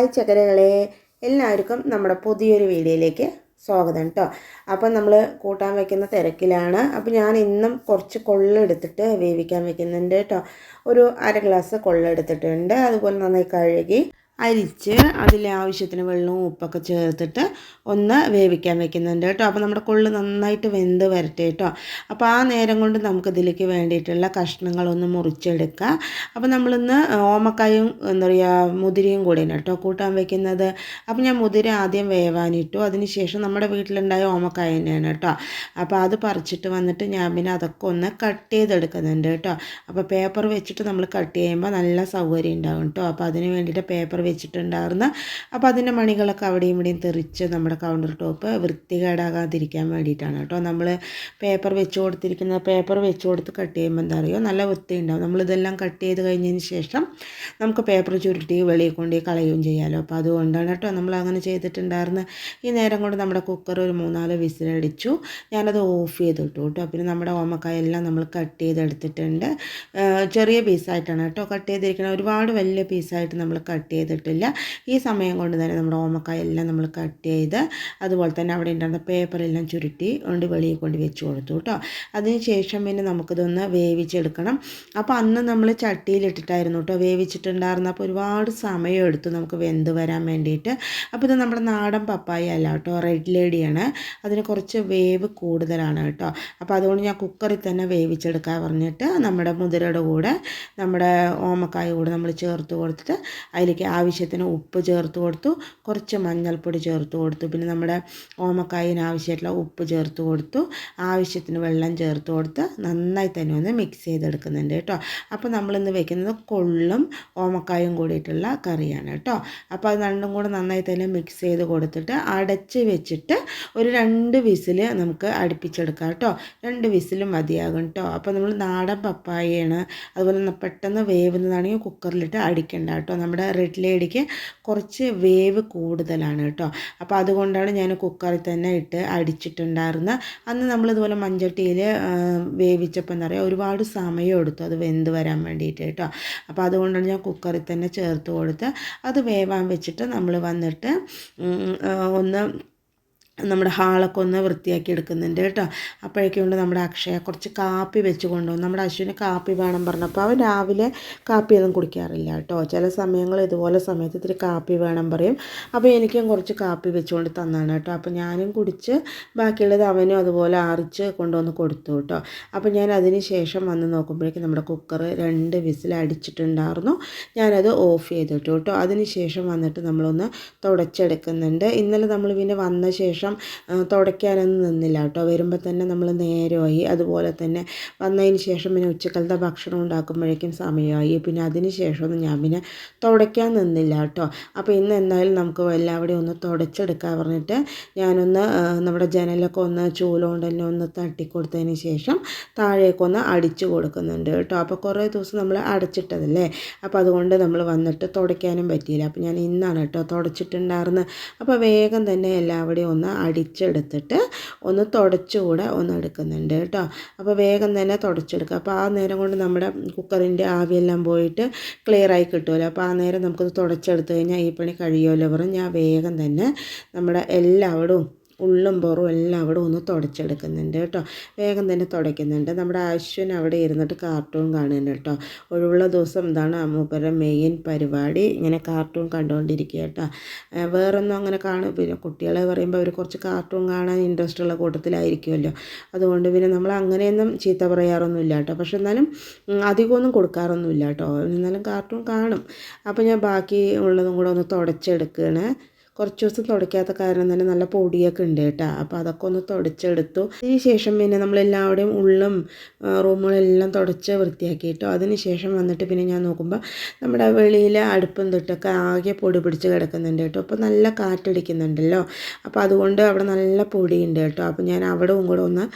Hi ചക്കരകളെ എല്ലാവർക്കും നമ്മുടെ പുതിയൊരു വീഡിയോയിലേക്ക് സ്വാഗതം കേട്ടോ അപ്പം നമ്മൾ കൂട്ടാൻ വെക്കുന്ന തിരക്കിലാണ്. അപ്പം ഞാൻ ഇന്നും കുറച്ച് കൊള്ളെടുത്തിട്ട് വേവിക്കാൻ വെക്കുന്നുണ്ട് കേട്ടോ ഒരു അര ഗ്ലാസ് കൊള്ളെടുത്തിട്ടുണ്ട്. അതുപോലെ നന്നായി കഴുകി അരിച്ച് അതിൽ ആവശ്യത്തിന് വെള്ളവും ഉപ്പൊക്കെ ചേർത്തിട്ട് ഒന്ന് വേവിക്കാൻ വെക്കുന്നുണ്ട് കേട്ടോ. അപ്പോൾ നമ്മുടെ കൊള്ളു നന്നായിട്ട് വെന്ത് വരട്ടെ കേട്ടോ. അപ്പോൾ ആ നേരം കൊണ്ട് നമുക്ക് ഇതിലേക്ക് വേണ്ടിയിട്ടുള്ള കഷ്ണങ്ങളൊന്ന് മുറിച്ചെടുക്കുക അപ്പോൾ നമ്മളിന്ന് ഓമക്കായും എന്താ പറയുക മുതിരയും കൂടിയാണ് കേട്ടോ കൂട്ടാൻ വെക്കുന്നത്. അപ്പോൾ ഞാൻ മുതിര ആദ്യം വേവാനിട്ടു. അതിനുശേഷം നമ്മുടെ വീട്ടിലുണ്ടായ ഓമക്കായ തന്നെയാണ് കേട്ടോ. അപ്പോൾ അത് പറിച്ചിട്ട് വന്നിട്ട് ഞാൻ പിന്നെ അതൊക്കെ ഒന്ന് കട്ട് ചെയ്തെടുക്കുന്നുണ്ട് കേട്ടോ. അപ്പോൾ പേപ്പർ വെച്ചിട്ട് നമ്മൾ കട്ട് ചെയ്യുമ്പോൾ നല്ല സൗകര്യം ഉണ്ടാകും കേട്ടോ. അപ്പോൾ അതിന് വേണ്ടിയിട്ട് പേപ്പർ വെച്ചിട്ടുണ്ടായിരുന്നു. അപ്പോൾ അതിന്റെ മണികളൊക്കെ അവിടെയും ഇവിടെയും തെറിച്ച് നമ്മുടെ കൗണ്ടർ ടോപ്പ് വൃത്തികേടാകാതിരിക്കാൻ വേണ്ടിയിട്ടാണ് കേട്ടോ. നമ്മൾ പേപ്പർ വെച്ച് കൊടുത്തിരിക്കുന്ന പേപ്പർ വെച്ച് കൊടുത്ത് കട്ട് ചെയ്യുമ്പോൾ എന്താ പറയുക നല്ല വൃത്തി ഉണ്ടാവും നമ്മളിതെല്ലാം കട്ട് ചെയ്ത് കഴിഞ്ഞതിന് ശേഷം നമുക്ക് പേപ്പർ ചുരുട്ടി വെളിയിൽ കൊണ്ട് കളയുകയും ചെയ്യാമല്ലോ അപ്പോൾ അതുകൊണ്ടാണ് കേട്ടോ നമ്മൾ അങ്ങനെ ചെയ്തിട്ടുണ്ടായിരുന്നു. ഈ നേരം കൊണ്ട് നമ്മുടെ കുക്കർ ഒരു മൂന്നാൽ വിസിലടിച്ചു. ഞാനത് ഓഫ് ചെയ്തിട്ടു കേട്ടോ. പിന്നെ നമ്മുടെ ഓമക്കായെല്ലാം നമ്മൾ കട്ട് ചെയ്തെടുത്തിട്ടുണ്ട് ചെറിയ പീസായിട്ടാണ് കേട്ടോ കട്ട് ചെയ്തിരിക്കുന്നത് ഒരുപാട് വലിയ പീസായിട്ട് നമ്മൾ കട്ട് ചെയ്തിട്ടില്ല ഈ സമയം കൊണ്ട് തന്നെ നമ്മുടെ ഓമക്കായ എല്ലാം നമ്മൾ കട്ട് ചെയ്ത് അതുപോലെ തന്നെ അവിടെ ഉണ്ടായിരുന്ന പേപ്പറെല്ലാം ചുരുട്ടി കൊണ്ട് വെളിയിൽ കൊണ്ട് വെച്ച് കൊടുത്തു കേട്ടോ. അതിന് ശേഷം പിന്നെ നമുക്കിതൊന്ന് വേവിച്ചെടുക്കണം. അപ്പോൾ അന്ന് നമ്മൾ ചട്ടിയിലിട്ടിട്ടായിരുന്നു കേട്ടോ വേവിച്ചിട്ടുണ്ടായിരുന്നു അപ്പോൾ ഒരുപാട് സമയം എടുത്തു നമുക്ക് വെന്ത് വരാൻ വേണ്ടിയിട്ട്. അപ്പോൾ ഇത് നമ്മുടെ നാടൻ പപ്പായ അല്ല കേട്ടോ റെഡ് ലേഡിയാണ് അതിന് കുറച്ച് വേവ് കൂടുതലാണ് കേട്ടോ. അപ്പോൾ അതുകൊണ്ട് ഞാൻ കുക്കറിൽ തന്നെ വേവിച്ചെടുക്കാൻ പറഞ്ഞിട്ട് നമ്മുടെ മുതിരയുടെ കൂടെ നമ്മുടെ ഓമക്കായ കൂടെ നമ്മൾ ചേർത്ത് കൊടുത്തിട്ട് അതിലേക്ക് ആവശ്യത്തിന് ഉപ്പ് ചേർത്ത് കൊടുത്തു. കുറച്ച് മഞ്ഞൾപ്പൊടി ചേർത്ത് കൊടുത്തു. പിന്നെ നമ്മുടെ ഓമക്കായിന് ആവശ്യമായിട്ടുള്ള ഉപ്പ് ചേർത്ത് കൊടുത്തു. ആവശ്യത്തിന് വെള്ളം ചേർത്ത് കൊടുത്ത് നന്നായി തന്നെ ഒന്ന് മിക്സ് ചെയ്തെടുക്കുന്നുണ്ട് കേട്ടോ. അപ്പോൾ നമ്മളിന്ന് വെക്കുന്നത് കൊള്ളും ഓമക്കായും കൂടിയിട്ടുള്ള കറിയാണ് കേട്ടോ. അപ്പോൾ അത് രണ്ടും കൂടെ നന്നായി തന്നെ മിക്സ് ചെയ്ത് കൊടുത്തിട്ട് അടച്ച് വെച്ചിട്ട് ഒരു രണ്ട് വിസിൽ നമുക്ക് അടുപ്പിച്ചെടുക്കാം കേട്ടോ. രണ്ട് വിസിലും മതിയാകും കേട്ടോ. അപ്പോൾ നമ്മൾ നാടൻ പപ്പായയാണ്. അതുപോലെ പെട്ടെന്ന് വേവുന്നതാണെങ്കിൽ കുക്കറിലിട്ട് അടിക്കണ്ട കേട്ടോ. നമ്മുടെ റെഡ് ലേഡിക്ക് കുറച്ച് വേവ് കൂടുതലാണ് കേട്ടോ. അപ്പോൾ അതുകൊണ്ടാണ് ഞാൻ കുക്കറിൽ തന്നെ ഇട്ട് അടിച്ചിട്ടുണ്ടായിരുന്നത്. അന്ന് നമ്മളിതുപോലെ മഞ്ചട്ടിയിൽ വേവിച്ചപ്പോൾ എന്താ പറയുക ഒരുപാട് സമയം എടുത്തു അത് വെന്ത് വരാൻ വേണ്ടിയിട്ട് കേട്ടോ. അപ്പോൾ അതുകൊണ്ടാണ് ഞാൻ കുക്കറിൽ തന്നെ ചേർത്ത് കൊടുത്ത് അത് വേവാൻ വെച്ചിട്ട് നമ്മൾ വന്നിട്ട് ഒന്ന് നമ്മുടെ ഹാളൊക്കെ ഒന്ന് വൃത്തിയാക്കി എടുക്കുന്നുണ്ട് കേട്ടോ. അപ്പോഴേക്കും കൊണ്ട് നമ്മുടെ അക്ഷയ. കുറച്ച് കാപ്പി വെച്ച് കൊണ്ടുപോകും നമ്മുടെ അശ്വിന് കാപ്പി വേണം പറഞ്ഞപ്പോൾ അവൻ രാവിലെ കാപ്പിയൊന്നും കുടിക്കാറില്ല കേട്ടോ. ചില സമയങ്ങൾ ഇതുപോലെ സമയത്ത് ഇത്തിരി കാപ്പി വേണം പറയും. അപ്പോൾ എനിക്കും കുറച്ച് കാപ്പി വെച്ചുകൊണ്ട് തന്നാണ് കേട്ടോ. അപ്പോൾ ഞാനും കുടിച്ച് ബാക്കിയുള്ളത് അവനും അതുപോലെ ആറിച്ച് കൊണ്ടുവന്ന് കൊടുത്തു കേട്ടോ. അപ്പോൾ ഞാൻ അതിന് ശേഷം വന്ന് നോക്കുമ്പോഴേക്കും നമ്മുടെ കുക്കർ രണ്ട് വിസിൽ അടിച്ചിട്ടുണ്ടായിരുന്നു. ഞാനത് ഓഫ് ചെയ്തിട്ടു കേട്ടോ. അതിന് ശേഷം വന്നിട്ട് നമ്മളൊന്ന് തുടച്ചെടുക്കുന്നുണ്ട്. ഇന്നലെ നമ്മൾ പിന്നെ വന്ന ശേഷം ശേഷം തുടയ്ക്കാനൊന്നും നിന്നില്ല കേട്ടോ. വരുമ്പോൾ തന്നെ നമ്മൾ നേരമായി. അതുപോലെ തന്നെ വന്നതിന് ശേഷം പിന്നെ ഉച്ചക്കാലത്തെ ഭക്ഷണം ഉണ്ടാക്കുമ്പോഴേക്കും സമയമായി. പിന്നെ അതിന് ശേഷമൊന്നും ഞാൻ പിന്നെ തുടയ്ക്കാൻ നിന്നില്ല കേട്ടോ. അപ്പോൾ ഇന്ന് എന്തായാലും നമുക്ക് എല്ലാവരുടെയും ഒന്ന് തുടച്ചെടുക്കാൻ പറഞ്ഞിട്ട് ഞാനൊന്ന് നമ്മുടെ ജനലൊക്കെ ഒന്ന് ചൂലുകൊണ്ട് തന്നെ ഒന്ന് തട്ടിക്കൊടുത്തതിന് ശേഷം താഴേക്കൊന്ന് അടിച്ചു കൊടുക്കുന്നുണ്ട് കേട്ടോ. അപ്പോൾ കുറേ ദിവസം നമ്മൾ അടച്ചിട്ടതല്ലേ? അപ്പോൾ അതുകൊണ്ട് നമ്മൾ വന്നിട്ട് തുടയ്ക്കാനും പറ്റിയില്ല. അപ്പോൾ ഞാൻ ഇന്നാണ് കേട്ടോ തുടച്ചിട്ടുണ്ടായിരുന്നത്. അപ്പോൾ വേഗം തന്നെ എല്ലാവരുടെയും ഒന്ന് അടിച്ചെടുത്തിട്ട് ഒന്ന് തുടച്ചുകൂടെ ഒന്ന് എടുക്കുന്നുണ്ട് കേട്ടോ. അപ്പോൾ വേഗം തന്നെ തുടച്ചെടുക്കുക. അപ്പോൾ ആ നേരം കൊണ്ട് നമ്മുടെ കുക്കറിന്റെ ആവിയെല്ലാം പോയിട്ട് ക്ലിയർ ആയി കിട്ടുമല്ലോ. അപ്പോൾ ആ നേരം നമുക്കത് തുടച്ചെടുത്ത് കഴിഞ്ഞാൽ ഈ പണി കഴിയുമല്ലോ പറഞ്ഞ് ഞാൻ വേഗം തന്നെ നമ്മുടെ എല്ലാവരും ഉള്ളും പുറവും എല്ലാം അവിടെ ഒന്ന് തുടച്ചെടുക്കുന്നുണ്ട് കേട്ടോ. വേഗം തന്നെ തുടയ്ക്കുന്നുണ്ട്. നമ്മുടെ അശ്വിൻ അവിടെ ഇരുന്നിട്ട് കാർട്ടൂൺ കാണുന്നുണ്ട് കേട്ടോ. ഒഴിവുള്ള ദിവസം എന്താണ് അമ്മൂപ്പരുടെ മെയിൻ പരിപാടി. ഇങ്ങനെ കാർട്ടൂൺ കണ്ടുകൊണ്ടിരിക്കുക കേട്ടോ. വേറൊന്നും അങ്ങനെ കാണും പിന്നെ കുട്ടികളെ പറയുമ്പോൾ അവർ കുറച്ച് കാർട്ടൂൺ കാണാൻ ഇൻട്രസ്റ്റ് ഉള്ള കൂട്ടത്തിലായിരിക്കുമല്ലോ അതുകൊണ്ട് പിന്നെ നമ്മൾ അങ്ങനെയൊന്നും ചീത്ത പറയാറൊന്നുമില്ല കേട്ടോ. പക്ഷെ എന്നാലും അധികമൊന്നും കൊടുക്കാറൊന്നുമില്ല കേട്ടോ. എന്നാലും കാർട്ടൂൺ കാണും. അപ്പോൾ ഞാൻ ബാക്കി ഉള്ളതും കൂടെ ഒന്ന് തുടച്ചെടുക്കുകയാണ്. കുറച്ച് ദിവസം തുടയ്ക്കാത്ത കാരണം തന്നെ നല്ല പൊടിയൊക്കെ ഉണ്ട് കേട്ടോ. അപ്പോൾ അതൊക്കെ ഒന്ന് തുടച്ചെടുത്തു. ശേഷം പിന്നെ നമ്മളെല്ലാവരുടെയും ഉള്ളും റൂമുകളെല്ലാം തുടച്ച് വൃത്തിയാക്കി കേട്ടോ. അതിന് ശേഷം വന്നിട്ട് പിന്നെ ഞാൻ നോക്കുമ്പോൾ നമ്മുടെ വെളിയിൽ അടുപ്പും തൊട്ടൊക്കെ ആകെ പൊടി പിടിച്ച് കിടക്കുന്നുണ്ട് കേട്ടോ. അപ്പോൾ നല്ല കാറ്റടിക്കുന്നുണ്ടല്ലോ. അപ്പോൾ അതുകൊണ്ട് അവിടെ നല്ല പൊടിയുണ്ട് കേട്ടോ. അപ്പോൾ ഞാൻ അവിടെ കൂടെ ഒന്ന്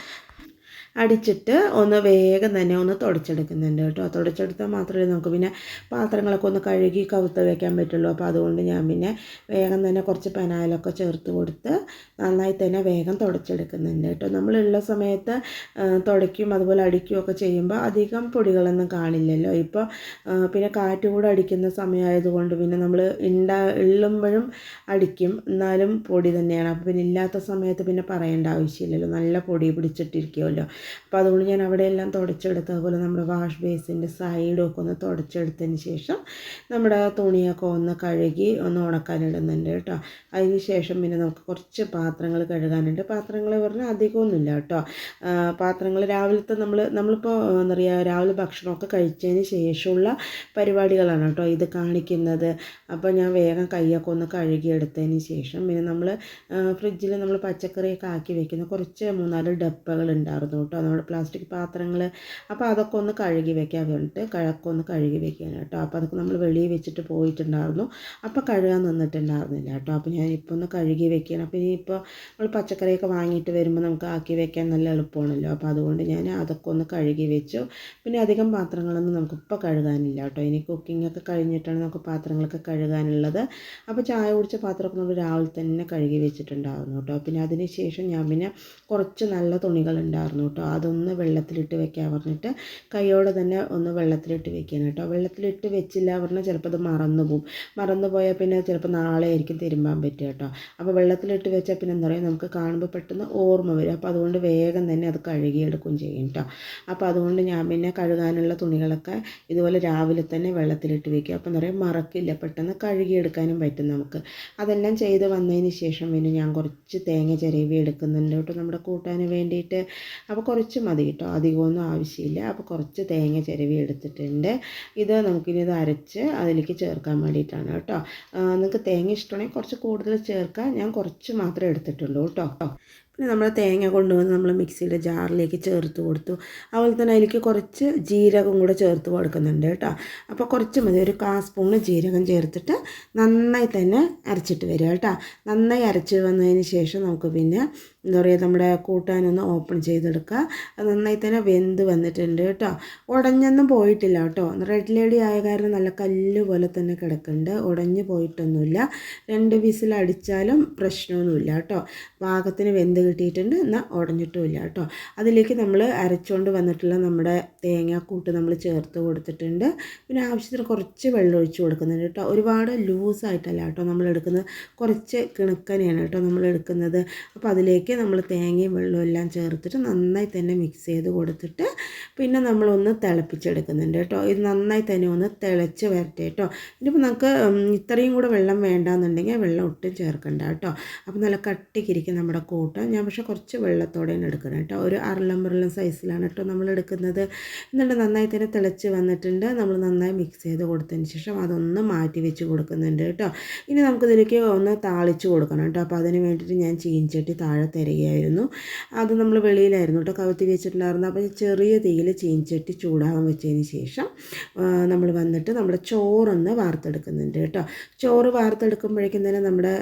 അടിച്ചിട്ട് ഒന്ന് വേഗം തന്നെ ഒന്ന് തുടച്ചെടുക്കുന്നുണ്ട് കേട്ടോ. തുടച്ചെടുത്താൽ മാത്രമേ നമുക്ക് പിന്നെ പാത്രങ്ങളൊക്കെ ഒന്ന് കഴുകി കവുത്ത് വയ്ക്കാൻ പറ്റുള്ളൂ. അപ്പോൾ അതുകൊണ്ട് ഞാൻ പിന്നെ വേഗം തന്നെ കുറച്ച് പെനായിലൊക്കെ ചേർത്ത് കൊടുത്ത് നന്നായി തന്നെ വേഗം തുടച്ചെടുക്കുന്നുണ്ട് കേട്ടോ. നമ്മളുള്ള സമയത്ത് തുടയ്ക്കും അതുപോലെ അടിക്കും ഒക്കെ ചെയ്യുമ്പോൾ അധികം പൊടികളൊന്നും കാണില്ലല്ലോ. ഇപ്പോൾ പിന്നെ കാറ്റ് കൂടെ അടിക്കുന്ന സമയമായതുകൊണ്ട് പിന്നെ നമ്മൾ ഉണ്ടാ ഉള്ളുമ്പോഴും അടിക്കും. എന്നാലും പൊടി തന്നെയാണ്. അപ്പോൾ പിന്നെ ഇല്ലാത്ത സമയത്ത് പിന്നെ പറയേണ്ട ആവശ്യമില്ലല്ലോ. നല്ല പൊടി പിടിച്ചിട്ടിരിക്കുമല്ലോ അപ്പോൾ അതുകൊണ്ട് ഞാൻ അവിടെയെല്ലാം തുടച്ചെടുത്ത് അതുപോലെ നമ്മുടെ വാഷ് ബേസിന്റെ സൈഡും ഒക്കെ ഒന്ന് തുടച്ചെടുത്തതിന് ശേഷം നമ്മുടെ തുണിയൊക്കെ ഒന്ന് കഴുകി ഒന്ന് ഉണക്കാനിടുന്നുണ്ട് കേട്ടോ. അതിന് ശേഷം പിന്നെ നമുക്ക് കുറച്ച് പാത്രങ്ങൾ കഴുകാനുണ്ട്. പാത്രങ്ങൾ പറഞ്ഞാൽ അധികമൊന്നുമില്ല കേട്ടോ. പാത്രങ്ങൾ രാവിലത്തെ നമ്മൾ നമ്മളിപ്പോൾ എന്താ പറയുക രാവിലെ ഭക്ഷണമൊക്കെ കഴിച്ചതിന് ശേഷമുള്ള പരിപാടികളാണ് കേട്ടോ ഇത് കാണിക്കുന്നത്. അപ്പോൾ ഞാൻ വേഗം കൈയൊക്കെ ഒന്ന് കഴുകിയെടുത്തതിന് ശേഷം പിന്നെ നമ്മൾ ഫ്രിഡ്ജിൽ നമ്മൾ പച്ചക്കറിയൊക്കെ ആക്കി വെക്കുന്ന കുറച്ച് മൂന്നാൽ ഡപ്പകൾ ഉണ്ടായിരുന്നു കേട്ടോ. നമ്മുടെ പ്ലാസ്റ്റിക് പാത്രങ്ങൾ അപ്പോൾ അതൊക്കെ ഒന്ന് കഴുകി വെക്കാൻ വേണ്ടിയിട്ട് കഴക്കൊന്ന് കഴുകി വെക്കാൻ കേട്ടോ. അപ്പോൾ അതൊക്കെ നമ്മൾ വെളിയിൽ വെച്ചിട്ട് പോയിട്ടുണ്ടായിരുന്നു. അപ്പോൾ കഴുകാൻ നിന്നിട്ടുണ്ടായിരുന്നില്ല കേട്ടോ. അപ്പോൾ ഞാൻ ഇപ്പോൾ ഒന്ന് കഴുകി വെക്കാൻ അപ്പോൾ ഇനിയിപ്പോൾ നമ്മൾ പച്ചക്കറിയൊക്കെ വാങ്ങിയിട്ട് വരുമ്പോൾ നമുക്ക് ആക്കി വെക്കാൻ നല്ല എളുപ്പമാണല്ലോ. അപ്പോൾ അതുകൊണ്ട് ഞാൻ അതൊക്കെ ഒന്ന് കഴുകി വെച്ചു. പിന്നെ അധികം പാത്രങ്ങളൊന്നും നമുക്ക് ഇപ്പോൾ കഴുകാനില്ല കേട്ടോ. ഇനി കുക്കിംഗ് ഒക്കെ കഴിഞ്ഞിട്ടാണ് നമുക്ക് പാത്രങ്ങളൊക്കെ കഴുകാനുള്ളത്. അപ്പോൾ ചായ കുടിച്ച പാത്രമൊക്കെ നമ്മൾ രാവിലെ തന്നെ കഴുകി വെച്ചിട്ടുണ്ടായിരുന്നു കേട്ടോ. പിന്നെ അതിന് ശേഷം ഞാൻ പിന്നെ കുറച്ച് നല്ല തുണികൾ ഉണ്ടായിരുന്നു കേട്ടോ. അതൊന്ന് വെള്ളത്തിലിട്ട് വെക്കാൻ പറഞ്ഞിട്ട് കൈയോടെ തന്നെ ഒന്ന് വെള്ളത്തിലിട്ട് വെക്കാൻ കേട്ടോ. വെള്ളത്തിലിട്ട് വെച്ചില്ല പറഞ്ഞാൽ ചിലപ്പോൾ അത് മറന്നു പോകും മറന്നു പോയാൽ പിന്നെ ചിലപ്പോൾ നാളെ ആയിരിക്കും തിരുമ്പാൻ പറ്റുക കേട്ടോ. അപ്പോൾ വെള്ളത്തിലിട്ട് വെച്ചാൽ പിന്നെ എന്താ പറയുക നമുക്ക് കാണുമ്പോൾ പെട്ടെന്ന് ഓർമ്മ വരും. അപ്പോൾ അതുകൊണ്ട് വേഗം തന്നെ അത് കഴുകിയെടുക്കുകയും ചെയ്യും കേട്ടോ. അപ്പോൾ അതുകൊണ്ട് ഞാൻ പിന്നെ കഴുകാനുള്ള തുണികളൊക്കെ ഇതുപോലെ രാവിലെ തന്നെ വെള്ളത്തിലിട്ട് വെക്കും അപ്പോൾ എന്താ പറയുക മറക്കില്ല. പെട്ടെന്ന് കഴുകിയെടുക്കാനും പറ്റും നമുക്ക്. അതെല്ലാം ചെയ്ത് വന്നതിന് ശേഷം പിന്നെ ഞാൻ കുറച്ച് തേങ്ങ ചിരവി എടുക്കുന്നുണ്ട് കേട്ടോ നമ്മുടെ കൂട്ടാൻ വേണ്ടിയിട്ട്. അപ്പോൾ കുറച്ച് മതി കേട്ടോ. അധികമൊന്നും ആവശ്യമില്ല. അപ്പോൾ കുറച്ച് തേങ്ങ ചിരവി എടുത്തിട്ടുണ്ട്. ഇത് നമുക്കിനി ഇത് അരച്ച് അതിലേക്ക് ചേർക്കാൻ വേണ്ടിയിട്ടാണ് കേട്ടോ. നിങ്ങൾക്ക് തേങ്ങ ഇഷ്ടമാണെങ്കിൽ കുറച്ച് കൂടുതൽ ചേർക്കാം. ഞാൻ കുറച്ച് മാത്രമേ എടുത്തിട്ടുള്ളൂ കേട്ടോ. പിന്നെ നമ്മൾ തേങ്ങ കൊണ്ടുവന്ന് നമ്മൾ മിക്സിയുടെ ജാറിലേക്ക് ചേർത്ത് കൊടുത്തു. അതുപോലെ തന്നെ അതിലേക്ക് കുറച്ച് ജീരകം കൂടെ ചേർത്ത് കൊടുക്കുന്നുണ്ട് കേട്ടോ. അപ്പോൾ കുറച്ച് മതി. ഒരു കാ സ്പൂണ് ജീരകം ചേർത്തിട്ട് നന്നായി തന്നെ അരച്ചിട്ട് വരിക കേട്ടോ. നന്നായി അരച്ച് വന്നതിന് ശേഷം നമുക്ക് പിന്നെ എന്താ പറയുക നമ്മുടെ കൂട്ടാനൊന്ന് ഓപ്പൺ ചെയ്തെടുക്കുക. അത് നന്നായി തന്നെ വെന്ത് വന്നിട്ടുണ്ട് കേട്ടോ. ഉടഞ്ഞൊന്നും പോയിട്ടില്ല കേട്ടോ. റെഡ് ലേഡി ആയ കാരണം നല്ല കല്ല് പോലെ തന്നെ കിടക്കുന്നുണ്ട്. ഉടഞ്ഞു പോയിട്ടൊന്നുമില്ല. രണ്ട് വിസിൽ അടിച്ചാലും പ്രശ്നമൊന്നുമില്ല കേട്ടോ. പാകത്തിന് വെന്ത് കിട്ടിയിട്ടുണ്ട്. എന്നാൽ ഉടഞ്ഞിട്ടുമില്ല കേട്ടോ. അതിലേക്ക് നമ്മൾ അരച്ചുകൊണ്ട് വന്നിട്ടുള്ള നമ്മുടെ തേങ്ങാക്കൂട്ട് നമ്മൾ ചേർത്ത് കൊടുത്തിട്ടുണ്ട്. പിന്നെ ആവശ്യത്തിന് കുറച്ച് വെള്ളം ഒഴിച്ച് കൊടുക്കുന്നുണ്ട് കേട്ടോ. ഒരുപാട് ലൂസായിട്ടല്ല കേട്ടോ നമ്മൾ എടുക്കുന്നത്. കുറച്ച് കിണക്കനെയാണ് കേട്ടോ നമ്മൾ എടുക്കുന്നത്. അപ്പോൾ അതിലേക്ക് നമ്മൾ തേങ്ങയും വെള്ളവും എല്ലാം ചേർത്തിട്ട് നന്നായി തന്നെ മിക്സ് ചെയ്ത് കൊടുത്തിട്ട് പിന്നെ നമ്മളൊന്ന് തിളപ്പിച്ചെടുക്കുന്നുണ്ട് കേട്ടോ. ഇത് നന്നായി തന്നെ ഒന്ന് തിളച്ച് വരട്ടെ കേട്ടോ. ഇനിയിപ്പോൾ നമുക്ക് ഇത്രയും കൂടെ വെള്ളം വേണ്ടാന്നുണ്ടെങ്കിൽ വെള്ളം ഒട്ടും ചേർക്കണ്ട കേട്ടോ. അപ്പോൾ നല്ല കട്ടിക്കിരിക്കും നമ്മുടെ കൂട്ട്. ഞാൻ പക്ഷേ കുറച്ച് വെള്ളത്തോടെയാണ് എടുക്കണം കേട്ടോ. ഒരു അരലമ്പറലം സൈസിലാണ് കേട്ടോ നമ്മൾ എടുക്കുന്നത്. എന്നിട്ട് നന്നായി തന്നെ തിളച്ച് വന്നിട്ടുണ്ട്. നമ്മൾ നന്നായി മിക്സ് ചെയ്ത് കൊടുത്തതിന് ശേഷം അതൊന്ന് മാറ്റി വെച്ച് കൊടുക്കുന്നുണ്ട് കേട്ടോ. ഇനി നമുക്കിതിലേക്ക് ഒന്ന് താളിച്ച് കൊടുക്കണം കേട്ടോ. അപ്പോൾ അതിന് വേണ്ടിയിട്ട് ഞാൻ ചീഞ്ചട്ടി താഴെ തരികയായിരുന്നു. അത് നമ്മൾ വെളിയിലായിരുന്നു കേട്ടോ കവത്തി വെച്ചിട്ടുണ്ടായിരുന്നു അപ്പോൾ ചെറിയ തീയിൽ ചീഞ്ചട്ടി ചൂടാകാൻ വെച്ചതിന് ശേഷം നമ്മൾ വന്നിട്ട് നമ്മുടെ ചോറൊന്ന് വാർത്തെടുക്കുന്നുണ്ട് കേട്ടോ. ചോറ് വാർത്തെടുക്കുമ്പോഴേക്കും തന്നെ നമ്മുടെ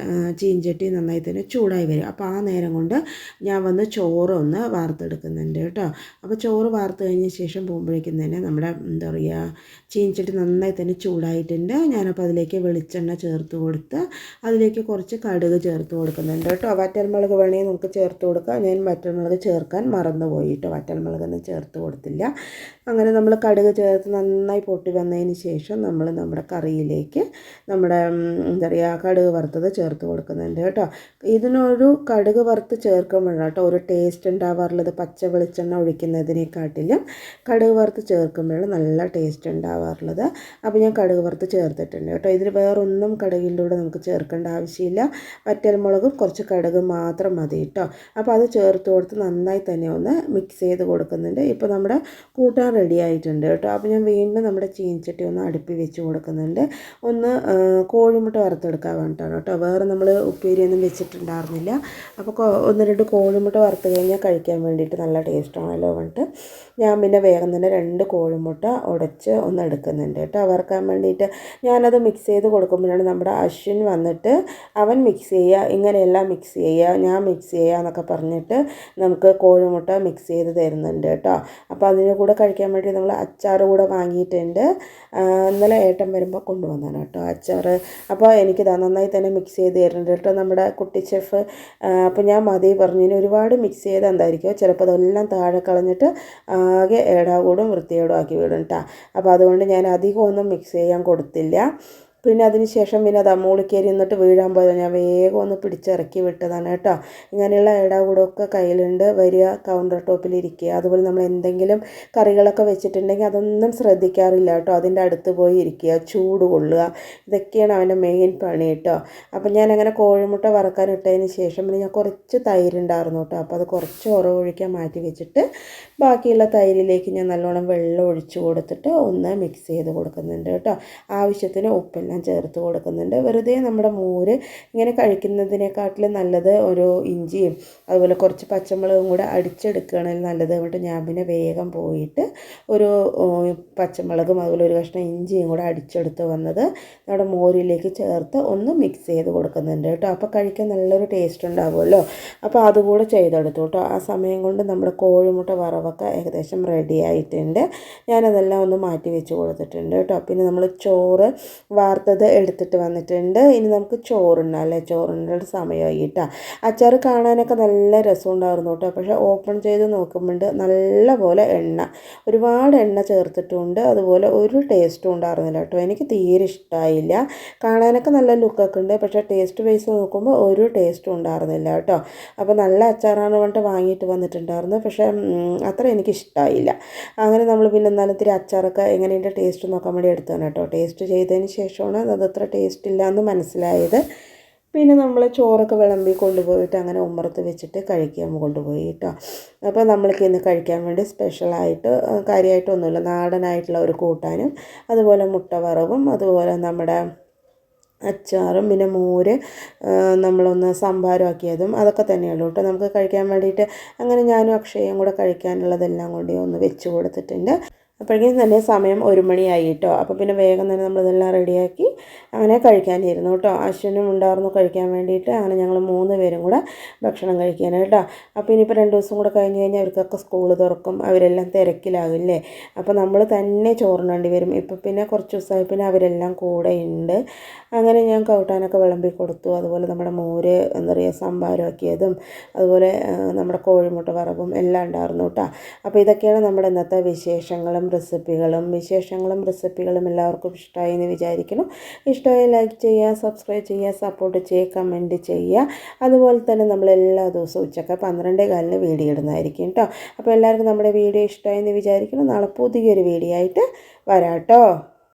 ചീഞ്ചട്ടി നന്നായി തന്നെ ചൂടായി വരും. അപ്പോൾ ആ നേരം കൊണ്ട് ഞാൻ വന്ന് ചോറ് ഒന്ന് വാർത്തെടുക്കുന്നുണ്ട് കേട്ടോ. അപ്പോൾ ചോറ് വാർത്ത് കഴിഞ്ഞ ശേഷം പോകുമ്പോഴേക്കും തന്നെ നമ്മുടെ എന്താ പറയുക ചീഞ്ചട്ടി നന്നായി തന്നെ ചൂടായിട്ടുണ്ട്. ഞാനപ്പോൾ അതിലേക്ക് വെളിച്ചെണ്ണ ചേർത്ത് കൊടുത്ത് അതിലേക്ക് കുറച്ച് കടുക് ചേർത്ത് കൊടുക്കുന്നുണ്ട് കേട്ടോ. വറ്റൽമുളക് വേണമെങ്കിൽ നമുക്ക് ചേർത്ത് കൊടുക്കാം. ഞാൻ വറ്റൽമുളക് ചേർക്കാൻ മറന്നുപോയി കേട്ടോ. വറ്റൽമുളകൊന്നും ചേർത്ത് കൊടുത്തില്ല. അങ്ങനെ നമ്മൾ കടുക് ചേർത്ത് നന്നായി പൊട്ടി വന്നതിന് ശേഷം നമ്മൾ നമ്മുടെ കറിയിലേക്ക് നമ്മുടെ എന്താ പറയുക കടുക് വറുത്തത് ചേർത്ത് കൊടുക്കുന്നുണ്ട് കേട്ടോ. ഇതിനൊരു കടുക് വറുത്ത് ചേർക്കുമ്പോഴാണ് കേട്ടോ ഒരു ടേസ്റ്റ് ഉണ്ടാവാറുള്ളത്. പച്ച വെളിച്ചെണ്ണ ഒഴിക്കുന്നതിനെക്കാട്ടിലും കടുക് വറുത്ത് ചേർക്കുമ്പോഴാണ് നല്ല ടേസ്റ്റ് ഉണ്ടാവാറുള്ളത്. അപ്പോൾ ഞാൻ കടുക് വറുത്ത് ചേർത്തിട്ടുണ്ട് കേട്ടോ. ഇതിൽ വേറൊന്നും കടുകിന്റെ കൂടെ നമുക്ക് ചേർക്കേണ്ട ആവശ്യമില്ല. വറ്റൽമുളകും കുറച്ച് കടുക് മാത്രം മതി കേട്ടോ. അപ്പോൾ അത് ചേർത്ത് കൊടുത്ത് നന്നായി തന്നെ ഒന്ന് മിക്സ് ചെയ്ത് കൊടുക്കുന്നുണ്ട്. ഇപ്പോൾ നമ്മുടെ കൂട്ടാൻ റെഡി ആയിട്ടുണ്ട് കേട്ടോ. അപ്പോൾ ഞാൻ വീണ്ടും നമ്മുടെ ചീൻചട്ടി ഒന്ന് അടുപ്പി വെച്ച് കൊടുക്കുന്നുണ്ട്. ഒന്ന് കോഴിമുട്ട വറുത്തെടുക്കാൻ വേണ്ടിയിട്ടാണ് കേട്ടോ. വേറെ നമ്മൾ ഉപ്പേരിയൊന്നും വെച്ചിട്ടുണ്ടായിരുന്നില്ല. അപ്പോൾ ഒന്ന് ഒന്ന് രണ്ട് കോഴിമുട്ട വറുത്ത് കഴിഞ്ഞാൽ കഴിക്കാൻ വേണ്ടിയിട്ട് നല്ല ടേസ്റ്റാണല്ലോ പറഞ്ഞിട്ട്. ഞാൻ പിന്നെ വേഗം തന്നെ രണ്ട് കോഴിമുട്ട ഉടച്ച് ഒന്ന് എടുക്കുന്നുണ്ട് കേട്ടോ. വറുക്കാൻ വേണ്ടിയിട്ട് ഞാനത് മിക്സ് ചെയ്ത് കൊടുക്കുമ്പോഴാണ് നമ്മുടെ അശ്വിൻ വന്നിട്ട് അവൻ മിക്സ് ചെയ്യുക ഇങ്ങനെയെല്ലാം മിക്സ് ചെയ്യുക ഞാൻ മിക്സ് ചെയ്യുക എന്നൊക്കെ പറഞ്ഞിട്ട് നമുക്ക് കോഴിമുട്ട മിക്സ് ചെയ്ത് തരുന്നുണ്ട് കേട്ടോ. അപ്പോൾ അതിന് കൂടെ കഴിക്കാൻ വേണ്ടി നമ്മൾ അച്ചാർ കൂടെ വാങ്ങിയിട്ടുണ്ട്. ഇന്നലെ ഏട്ടൻ വരുമ്പോൾ കൊണ്ടുവന്നാണ് കേട്ടോ അച്ചാർ. അപ്പോൾ എനിക്കിതാ നന്നായി തന്നെ മിക്സ് ചെയ്ത് തരുന്നുണ്ട് കേട്ടോ നമ്മുടെ കുട്ടി ഷെഫ് അപ്പോൾ ഞാൻ മതി പറഞ്ഞു ഇനി ഒരുപാട് മിക്സ് ചെയ്ത് എന്തായിരിക്കും ചിലപ്പോൾ അതെല്ലാം താഴെ കളഞ്ഞിട്ട് ആകെ ഏടാകൂടും വൃത്തിയോടും ആക്കി വിടും കേട്ടോ അപ്പോൾ അതുകൊണ്ട് ഞാൻ അധികമൊന്നും മിക്സ് ചെയ്യാൻ കൊടുത്തില്ല. പിന്നെ അതിന് ശേഷം പിന്നെ അത് മൂളിക്കേരി നിന്നിട്ട് വീഴാൻ പോയത്. ഞാൻ വേഗം ഒന്ന് പിടിച്ചിറക്കി വിട്ടതാണ് കേട്ടോ. ഇങ്ങനെയുള്ള ഇടാകൂടൊക്കെ കയ്യിലുണ്ട്. വരിക കൗണ്ടർ ടോപ്പിൽ ഇരിക്കുക. അതുപോലെ നമ്മൾ എന്തെങ്കിലും കറികളൊക്കെ വെച്ചിട്ടുണ്ടെങ്കിൽ അതൊന്നും ശ്രദ്ധിക്കാറില്ല കേട്ടോ. അതിന്റെ അടുത്ത് പോയി ഇരിക്കുക ചൂട് കൊള്ളുക. ഇതൊക്കെയാണ് അവന്റെ മെയിൻ പണി കേട്ടോ. അപ്പം ഞാൻ അങ്ങനെ കോഴിമുട്ട വറക്കാൻ ഇട്ടതിന് ശേഷം പിന്നെ ഞാൻ കുറച്ച് തൈരുണ്ടായിരുന്നു കേട്ടോ. അപ്പോൾ അത് കുറച്ച് ഉറവൊഴിക്കാൻ മാറ്റി വെച്ചിട്ട് ബാക്കിയുള്ള തൈരിലേക്ക് ഞാൻ നല്ലോണം വെള്ളം ഒഴിച്ച് കൊടുത്തിട്ട് ഒന്ന് മിക്സ് ചെയ്ത് കൊടുക്കുന്നുണ്ട് കേട്ടോ. ആവശ്യത്തിന് ഉപ്പെല്ലാം. എല്ലാം ചേർത്ത് കൊടുക്കുന്നുണ്ട്. വെറുതെ നമ്മുടെ മോര് ഇങ്ങനെ കഴിക്കുന്നതിനെക്കാട്ടിലും നല്ലത് ഒരു ഇഞ്ചിയും അതുപോലെ കുറച്ച് പച്ചമുളകും കൂടെ അടിച്ചെടുക്കുകയാണെങ്കിൽ നല്ലത്. എന്നിട്ട് ഞാൻ പിന്നെ വേഗം പോയിട്ട് ഒരു പച്ചമുളകും അതുപോലെ ഒരു കഷ്ണം ഇഞ്ചിയും കൂടെ അടിച്ചെടുത്ത് വന്നത് നമ്മുടെ മോരിലേക്ക് ചേർത്ത് ഒന്ന് മിക്സ് ചെയ്ത് കൊടുക്കുന്നുണ്ട് കേട്ടോ. അപ്പോൾ കഴിക്കാൻ നല്ലൊരു ടേസ്റ്റ് ഉണ്ടാവുമല്ലോ. അപ്പോൾ അതുകൂടെ ചെയ്തെടുത്തു കേട്ടോ. ആ സമയം കൊണ്ട് നമ്മുടെ കോഴിമുട്ട വറവൊക്കെ ഏകദേശം റെഡി ആയിട്ടുണ്ട്. ഞാനതെല്ലാം ഒന്ന് മാറ്റി വെച്ച് കൊടുത്തിട്ടുണ്ട് കേട്ടോ. പിന്നെ നമ്മൾ ചോറ് വാർത്ത വറുത്തത് എടുത്തിട്ട് വന്നിട്ടുണ്ട്. ഇനി നമുക്ക് ചോറുണ്ണാം അല്ലേ? ചോറിന്റെ സമയമായി കേട്ടോ അച്ചാർ കാണാനൊക്കെ നല്ല രസമുണ്ടായിരുന്നു കേട്ടോ. പക്ഷേ ഓപ്പൺ ചെയ്ത് നോക്കുമ്പോൾ നല്ല പോലെ എണ്ണ ഒരുപാട് എണ്ണ ചേർത്തിട്ടുണ്ട്. അതുപോലെ ഒരു ടേസ്റ്റും ഉണ്ടായിരുന്നില്ല കേട്ടോ. എനിക്ക് തീരെ ഇഷ്ടമായില്ല കാണാനൊക്കെ നല്ല ലുക്കൊക്കെ ഉണ്ട്. പക്ഷേ ടേസ്റ്റ് വൈസ് നോക്കുമ്പോൾ ഒരു ടേസ്റ്റും ഉണ്ടായിരുന്നില്ല കേട്ടോ. അപ്പോൾ നല്ല അച്ചാറാണ് പറഞ്ഞിട്ട് വാങ്ങിയിട്ട് വന്നിട്ടുണ്ടായിരുന്നു പക്ഷേ അത്ര എനിക്ക് ഇഷ്ടമായില്ല അങ്ങനെ നമ്മൾ പിന്നെ എന്നാലും ഇത്തിരി അച്ചാറൊക്കെ എങ്ങനെയുണ്ട് ടേസ്റ്റ് നോക്കാൻ വേണ്ടി എടുത്തതാണ് കേട്ടോ. ടേസ്റ്റ് ചെയ്തതിന് ശേഷമാണ് അതത്ര ടേസ്റ്റ് ഇല്ല എന്ന് മനസ്സിലായത്. പിന്നെ നമ്മൾ ചോറൊക്കെ വിളമ്പി കൊണ്ടുപോയിട്ട് അങ്ങനെ ഉമ്മറത്ത് വെച്ചിട്ട് കഴിക്കാൻ കൊണ്ടുപോയി കേട്ടോ. അപ്പോൾ നമ്മൾക്ക് ഇന്ന് കഴിക്കാൻ വേണ്ടി സ്പെഷ്യലായിട്ട് കാര്യമായിട്ടൊന്നുമില്ല നാടനായിട്ടുള്ള ഒരു കൂട്ടാനും അതുപോലെ മുട്ട വറവും അതുപോലെ നമ്മുടെ അച്ചാറും പിന്നെ മോര് നമ്മളൊന്ന് സംഭാരമാക്കിയതും അതൊക്കെ തന്നെയുള്ളൂ കേട്ടോ. നമുക്ക് കഴിക്കാൻ വേണ്ടിയിട്ട് അങ്ങനെ ഞാനും അക്ഷയും കൂടെ കഴിക്കാനുള്ളതെല്ലാം കൂടി ഒന്ന് വെച്ച് കൊടുത്തിട്ടുണ്ട്. അപ്പോഴേക്കും തന്നെ സമയം ഒരു മണിയായി കേട്ടോ. അപ്പോൾ പിന്നെ വേഗം തന്നെ നമ്മളിതെല്ലാം റെഡിയാക്കി അങ്ങനെ കഴിക്കാനിരുന്നു കേട്ടോ. അശ്വനും ഉണ്ടായിരുന്നു കഴിക്കാൻ വേണ്ടിയിട്ട്. അങ്ങനെ ഞങ്ങൾ മൂന്ന് പേരും കൂടെ ഭക്ഷണം കഴിക്കാൻ കേട്ടോ. അപ്പോൾ ഇനിയിപ്പോൾ രണ്ട് ദിവസം കൂടെ കഴിഞ്ഞ് കഴിഞ്ഞാൽ അവർക്കൊക്കെ സ്കൂൾ തുറക്കും. അവരെല്ലാം തിരക്കിലാവില്ലേ അപ്പോൾ നമ്മൾ തന്നെ ചോറിനേണ്ടി വരും. ഇപ്പോൾ പിന്നെ കുറച്ച് ദിവസമായി പിന്നെ അവരെല്ലാം കൂടെ ഉണ്ട്. അങ്ങനെ ഞാൻ കൗട്ടാനൊക്കെ വിളമ്പി കൊടുത്തു. അതുപോലെ നമ്മുടെ മോര് എന്താ പറയുക സംഭാരമാക്കിയതും അതുപോലെ നമ്മുടെ കോഴിമുട്ട വറവും എല്ലാം ഉണ്ടായിരുന്നു കേട്ടോ. അപ്പോൾ ഇതൊക്കെയാണ് നമ്മുടെ ഇന്നത്തെ വിശേഷങ്ങളും. റെസിപ്പികളും വിശേഷങ്ങളും റെസിപ്പികളും എല്ലാവർക്കും ഇഷ്ടമായി എന്ന് വിചാരിക്കണം ഇഷ്ടമായി ലൈക്ക് ചെയ്യുക സബ്സ്ക്രൈബ് ചെയ്യുക സപ്പോർട്ട് ചെയ്യുക കമന്റ് ചെയ്യുക. അതുപോലെ തന്നെ നമ്മൾ എല്ലാ ദിവസവും ഉച്ചയ്ക്ക് പന്ത്രണ്ടേ കാലിന് വീഡിയോ ഇടുന്നതായിരിക്കും കേട്ടോ. അപ്പോൾ എല്ലാവർക്കും നമ്മുടെ വീഡിയോ ഇഷ്ടമായി എന്ന് വിചാരിക്കണം നാളെ പുതിയൊരു വീഡിയോ ആയിട്ട് വരാം കേട്ടോ.